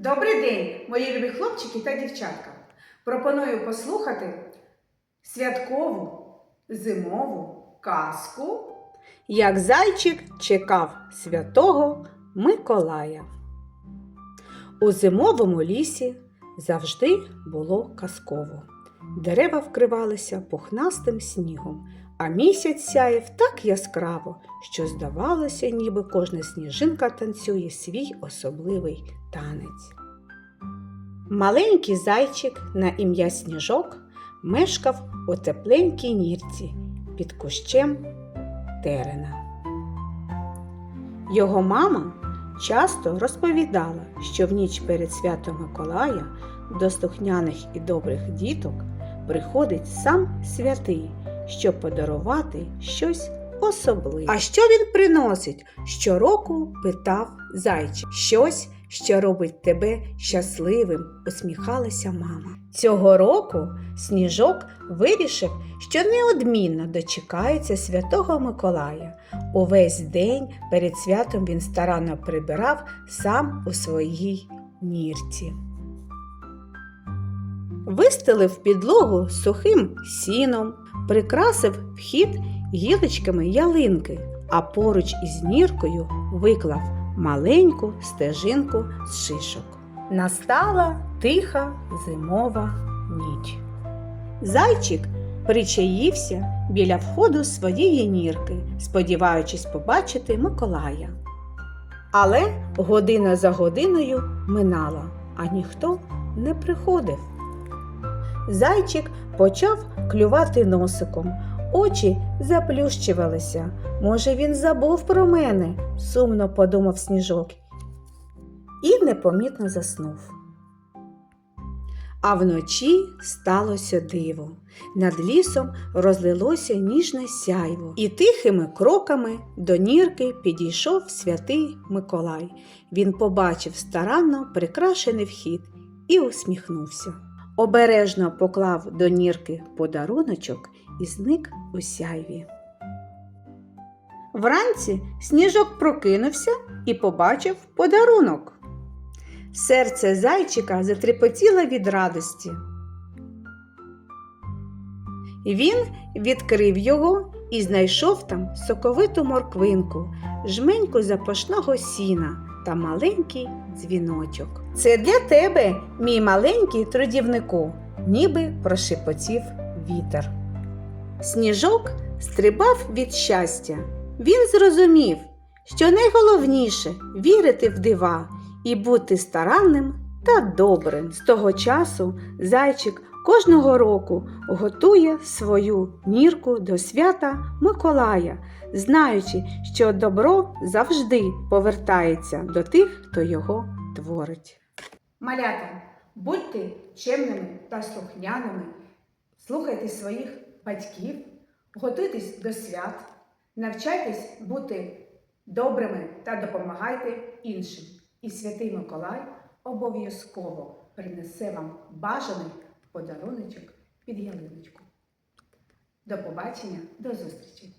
Добрий день, мої любі хлопчики та дівчатка. Пропоную послухати святкову зимову казку. Як зайчик чекав святого Миколая. У зимовому лісі завжди було казково. Дерева вкривалися пухнастим снігом, а місяць сяяв так яскраво, що здавалося, ніби кожна сніжинка танцює свій особливий танець. Маленький зайчик на ім'я Сніжок мешкав у тепленькій нірці під кущем терена. Його мама часто розповідала, що в ніч перед святом Миколая до слухняних і добрих діток приходить сам святий, щоб подарувати щось особливе. А що він приносить? Щороку питав зайчик. Щось, що робить тебе щасливим, усміхалася мама. Цього року сніжок вирішив, що неодмінно дочекається святого Миколая. Увесь день перед святом він старанно прибирав сам у своїй нірці. Вистелив підлогу сухим сіном, прикрасив вхід гілочками ялинки, а поруч із ніркою виклав маленьку стежинку з шишок. Настала тиха зимова ніч. Зайчик причаївся біля входу своєї нірки, сподіваючись побачити Миколая. Але година за годиною минала, а ніхто не приходив. Зайчик почав клювати носиком, очі заплющувалися. Може, він забув про мене, сумно подумав сніжок і непомітно заснув. А вночі сталося диво. Над лісом розлилося ніжне сяйво, і тихими кроками до нірки підійшов святий Миколай. Він побачив старанно прикрашений вхід і усміхнувся. Обережно поклав до нірки подаруночок і зник у сяйві. Вранці сніжок прокинувся і побачив подарунок. Серце зайчика затрепотіло від радості. Він відкрив його і знайшов там соковиту морквинку, жменьку запашного сіна та маленький дзвіночок. Це для тебе, мій маленький трудівнику, ніби прошепотів вітер. Сніжок стрибав від щастя. Він зрозумів, що найголовніше вірити в дива і бути старанним та добрим. З того часу зайчик кожного року готує свою нірку до свята Миколая, знаючи, що добро завжди повертається до тих, хто його творить. Малята, будьте чемними та слухняними, слухайте своїх батьків, готуйтесь до свят, навчайтесь бути добрими та допомагайте іншим. І святий Миколай обов'язково принесе вам бажаний подаруночок під ялиночку. До побачення, до зустрічі!